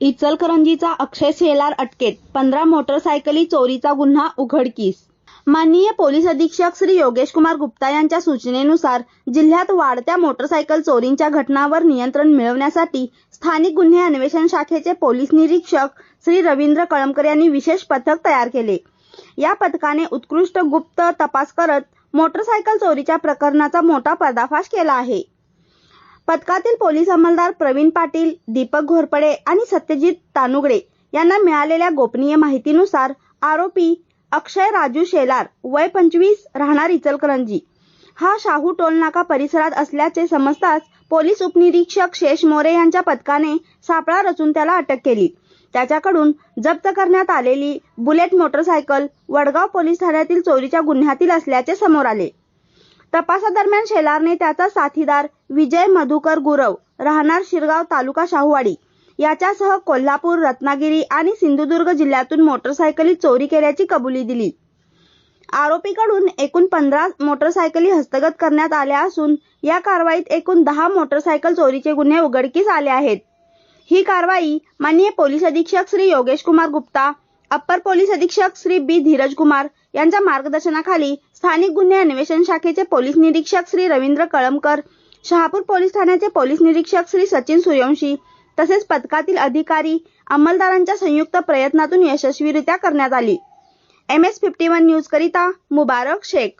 इचलकरंजीचा अक्षय शेलार अटकेत. पंधरा मोटरसायकली चोरीचा गुन्हा उघडकीस. माननीय पोलीस अधीक्षक श्री योगेश कुमार गुप्ता यांच्या सूचनेनुसार जिल्ह्यात वाढत्या मोटरसायकल चोरींच्या घटनांवर नियंत्रण मिळवण्यासाठी स्थानिक गुन्हे अन्वेषण शाखेचे पोलीस निरीक्षक श्री रवींद्र कळमकर यांनी विशेष पथक तयार केले. या पथकाने उत्कृष्ट गुप्त तपास करत मोटरसायकल चोरीच्या प्रकरणाचा मोठा पर्दाफाश केला आहे. पथकातील पोलीस अंमलदार प्रवीण पाटील दीपक घोरपडे आणि सत्यजित तानुगडे यांना मिळालेल्या गोपनीय माहितीनुसार आरोपी अक्षय राजू शेलार वय पंचवीस राहणार इचलकरंजी. हा शाहू टोलनाका परिसरात असल्याचे समजताच पोलीस उपनिरीक्षक शेष मोरे यांच्या पथकाने सापळा रचून त्याला अटक केली. त्याच्याकडून जप्त करण्यात आलेली बुलेट मोटरसायकल वडगाव पोलीस ठाण्यातील चोरीच्या गुन्ह्यातील असल्याचे समोर आले. तपासादरम्यान शेलारने त्याचा साथीदार विजय मधुकर गुरव राहणार शिरगाव तालुका शाहूवाडी. याच्यासह कोल्हापूर रत्नागिरी आणि सिंधुदुर्ग जिल्ह्यातून मोटरसायकली चोरी केल्याची कबुली दिली. आरोपीकडून एकूण पंधरा मोटरसायकली हस्तगत करण्यात आल्या असून या कारवाईत एकूण दहा मोटरसायकल चोरीचे गुन्हे उघडकीस आले आहेत. ही कारवाई माननीय पोलीस अधीक्षक श्री योगेश कुमार गुप्ता अप्पर पोलीस अधीक्षक श्री बी धीरज कुमार यांच्या मार्गदर्शनाखाली स्थानिक गुन्हे अन्वेषण शाखेचे पोलीस निरीक्षक श्री रवींद्र कळमकर शहापूर पोलीस ठाण्याचे पोलीस निरीक्षक श्री सचिन सूर्यवंशी तसेच पथकातील अधिकारी अंमलदारांच्या संयुक्त प्रयत्नातून यशस्वीरित्या करण्यात आली. M S fifty one news करिता मुबारक शेख.